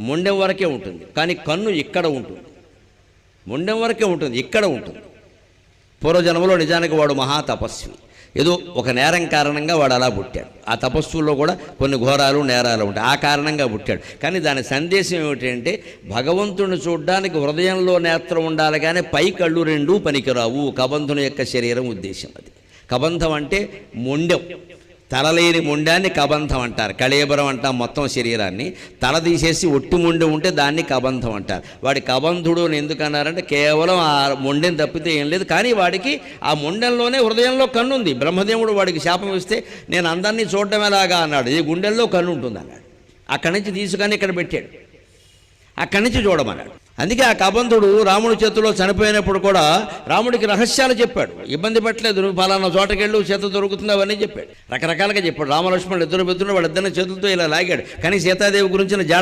మొండెం వరకే ఉంటుంది. కానీ కన్ను ఇక్కడ ఉంటుంది. మొండెం వరకే ఉంటుంది. ఇక్కడ ఉంటుంది. పూర్వజన్మలో నిజానికి వాడు మహా తపస్వి. ఏదో ఒక నేరం కారణంగా వాడు అలా పుట్టాడు. ఆ తపస్సుల్లో కూడా కొన్ని ఘోరాలు నేరాలు ఉంటాయి. ఆ కారణంగా పుట్టాడు. కానీ దాని సందేశం ఏమిటంటే భగవంతుని చూడడానికి హృదయంలో నేత్రం ఉండాలి కానీ పై కళ్ళు రెండూ పనికిరావు. కబంధుని యొక్క శరీరం ఉద్దేశం అది. కబంధం అంటే మొండెం. తలలేని ముండాన్ని కబంధం అంటారు. కళేబరం అంటాం మొత్తం శరీరాన్ని. తల తీసేసి ఒట్టి ముండి ఉంటే దాన్ని కబంధం అంటారు. వాడి కబంధుడు అని ఎందుకు అన్నారంటే కేవలం ఆ ముండెని తప్పితే ఏం లేదు. కానీ వాడికి ఆ ముండెంలోనే హృదయంలో కన్ను ఉంది. బ్రహ్మదేవుడు వాడికి శాపం ఇస్తే నేను అందరినీ చూడడం ఎలాగా అన్నాడు. ఈ గుండెల్లో కన్ను ఉంటుంది అన్నాడు అక్కడి నుంచి తీసుకొని ఇక్కడ పెట్టాడు. అక్కడి నుంచి చూడమన్నాడు. అందుకే ఆ కబంధుడు రాముడి చేతిలో చనిపోయినప్పుడు కూడా రాముడికి రహస్యాలు చెప్పాడు. ఇబ్బంది పెట్టలేదు నువ్వు ఫలానా చోటకెళ్ళు చేత దొరుకుతుంది అవన్నీ చెప్పాడు. రకరకాలుగా చెప్పాడు. రామలక్ష్మణుడు ఇద్దరు పెద్దలు వాళ్ళిద్దరిని చేతులతో ఇలా లాగాడు. కానీ సీతాదేవి గురించిన జాడ